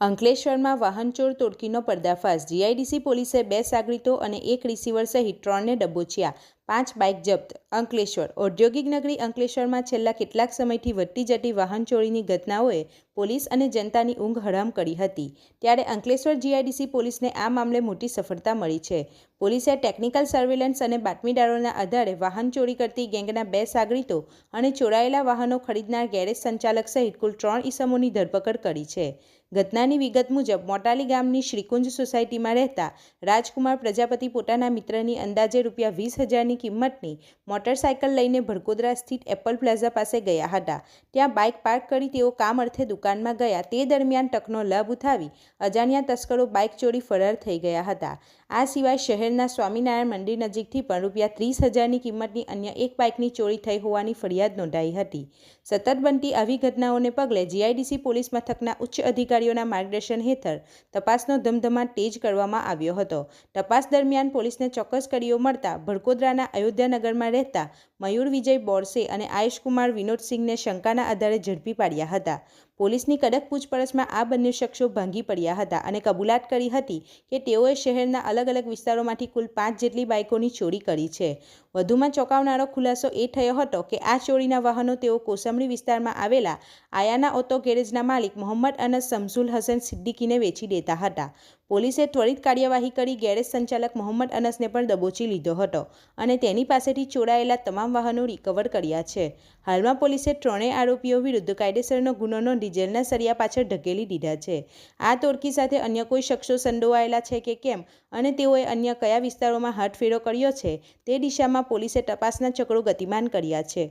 અંકલેશ્વરમાં વાહનચોર તોડકીનો પર્દાફાશ. જીઆઈડીસી પોલીસે બે સાગરીતો અને એક રિસીવર સહિત ત્રણને દબોચ્યા પાંચ બાઇક જપ્ત. અંકલેશ્વર. ઔદ્યોગિક નગરી અંકલેશ્વરમાં છેલ્લા કેટલાક સમયથી વધતી જતી વાહન ચોરીની ઘટનાઓએ પોલીસ અને જનતાની ઊંઘ હરામ કરી હતી. ત્યારે અંકલેશ્વર જીઆઈડીસી પોલીસને આ મામલે મોટી સફળતા મળી છે. પોલીસે ટેકનિકલ સર્વેલન્સ અને બાતમીદારોના આધારે વાહન ચોરી કરતી ગેંગના બે સાગરીતો અને ચોરાયેલા વાહનો ખરીદનાર ગેરેજ સંચાલક સહિત કુલ ત્રણ ઈસમોની ધરપકડ કરી છે. ઘટનાની વિગત મુજબ મોટાલી ગામની શ્રીકુંજ સોસાયટીમાં રહેતા રાજકુમાર પ્રજાપતિ પોતાના મિત્રની અંદાજે રૂપિયા વીસ હજારની કિંમતની મોટરસાયકલ લઈને ભડકોદરા સ્થિત એપલ પ્લાઝા પાસે ગયા હતા. ત્યાં બાઇક પાર્ક કરી તેઓ કામ અર્થે દુકાનમાં ગયા. તે દરમિયાન તકનો લાભ ઉઠાવી અજાણ્યા તસ્કરો બાઇક ચોરી ફરાર થઈ ગયા હતા. આ સિવાય શહેરના સ્વામિનારાયણ મંદિર નજીકથી પણ રૂપિયા ત્રીસ હજારની કિંમતની અન્ય એક બાઇકની ચોરી થઈ હોવાની ફરિયાદ નોંધાઈ હતી. સતત બનતી આવી ઘટનાઓને પગલે જીઆઈડીસી પોલીસ મથકના ઉચ્ચ અધિકારીઓના માર્ગદર્શન હેઠળ તપાસનો ધમધમાટ તેજ કરવામાં આવ્યો હતો. તપાસ દરમિયાન પોલીસને ચોક્કસ કડીઓ મળતા ભડકોદરાના અયોધ્યાનગરમાં રહેતા મયુર વિજય બોરસે અને આયુષકુમાર વિનોદસિંહને શંકાના આધારે ઝડપી પાડ્યા હતા. પોલીસની કડક પૂછપરછમાં આ બંને શખ્સો ભાંગી પડ્યા હતા અને કબૂલાત કરી હતી કે તેઓએ શહેરના અલગ અલગ વિસ્તારોમાંથી કુલ પાંચ જેટલી બાઇકોની ચોરી કરી છે. વધુમાં ચોંકાવનારો ખુલાસો એ થયો હતો કે આ ચોરીના વાહનો તેઓ કોસંબડી વિસ્તારમાં આવેલા આયાના ઓટો ગેરેજના માલિક મોહમ્મદ અનસ શમસુલ હસન સિદ્દીકીને વેચી દેતા હતા. પોલીસે ત્વરિત કાર્યવાહી કરી ગેરેજ સંચાલક મોહમ્મદ અનસને પણ દબોચી લીધો હતો અને તેની પાસેથી ચોરાયેલા તમામ વાહનો રિકવર કર્યા છે. હાલમાં પોલીસે ત્રણેય આરોપીઓ વિરુદ્ધ કાયદેસરનો ગુનો નોંધી જેલના સળિયા પાછળ ઢકેલી દીધા છે. આ તોડકી સાથે અન્ય કોઈ શખ્સો સંડોવાયેલા છે કે કેમ અને તેઓએ અન્ય કયા વિસ્તારોમાં હાથફેરો કર્યો છે તે દિશામાં પોલીસે તપાસના ચક્રો ગતિમાન કર્યા છે.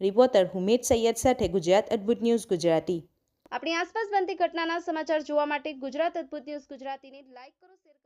રિપોર્ટર હુમેદ સૈયદ સાથે ગુજરાત અદ્ભુત ન્યૂઝ ગુજરાતી. આપણી આસપાસ બનતી ઘટનાના સમાચાર જોવા માટે ગુજરાત અદ્ભુત ન્યૂઝ ગુજરાતીને લાઈક કરો, શેર